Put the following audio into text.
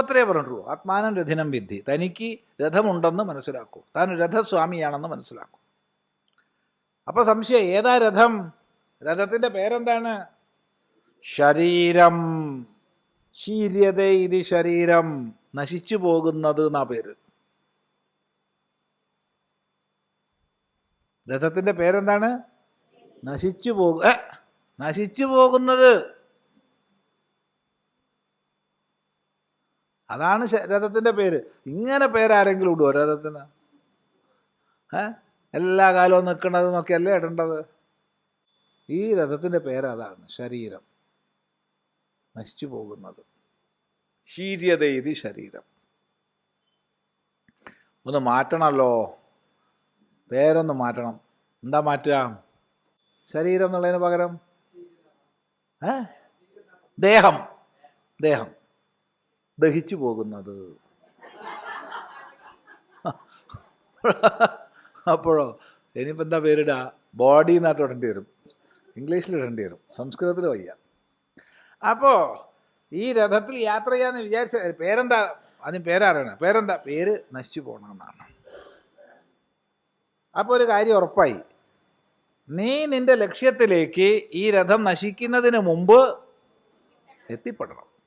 ഇപ്പത്രേ പറഞ്ഞിട്ടുള്ളൂ ആത്മാനം രഥിനം വിദ്ധി. തനിക്ക് രഥമുണ്ടെന്ന് മനസ്സിലാക്കൂ. താൻ രഥസ്വാമിയാണെന്ന് മനസ്സിലാക്കൂ. അപ്പോൾ സംശയം ഏതാ രഥം? രഥത്തിന്റെ പേരെന്താണ്? ശരീരം. ശീര്യത ഇത് ശരീരം. നശിച്ചു പോകുന്നത് എന്നാ പേര്. രഥത്തിന്റെ പേരെന്താണ്? നശിച്ചു പോകുക നശിച്ചു പോകുന്നത്. അതാണ് രഥത്തിന്റെ പേര്. ഇങ്ങനെ പേരാരെങ്കിലും ഇടുവോ രഥത്തിന്? ഏ? എല്ലാ കാലവും നിൽക്കണത് നോക്കിയല്ലേ ഇടേണ്ടത്? ഈ രഥത്തിന്റെ പേരതാണ് ശരീരം. നശിച്ചു പോകുന്നത്. ശീര്യത ശരീരം. ഒന്ന് മാറ്റണമല്ലോ പേരൊന്ന് മാറ്റണം. എന്താ മാറ്റുക? ശരീരം എന്നുള്ളതിന് പകരം? ഏ? ദേഹം. ദേഹം. ദഹിച്ചു പോകുന്നത്. അപ്പോഴോ ഇനിയിപ്പോൾ എന്താ പേരിടുക ബോഡി എന്നായിട്ട് ഇടേണ്ടി വരും. ഇംഗ്ലീഷിൽ ഇടേണ്ടി വരും. സംസ്കൃതത്തിൽ വയ്യ. അപ്പോൾ ഈ രഥത്തിൽ യാത്ര ചെയ്യാന്ന് വിചാരിച്ച പേരെന്താ? അതിന് പേരറിയണം. പേരെന്താ? പേര് നശിച്ചു പോകണമെന്നാണ് അപ്പോൾ ഒരു കാര്യം ഉറപ്പായി. നീ നിന്റെ ലക്ഷ്യത്തിലേക്ക് ഈ രഥം നശിക്കുന്നതിന് മുമ്പ് എത്തിപ്പെടണം.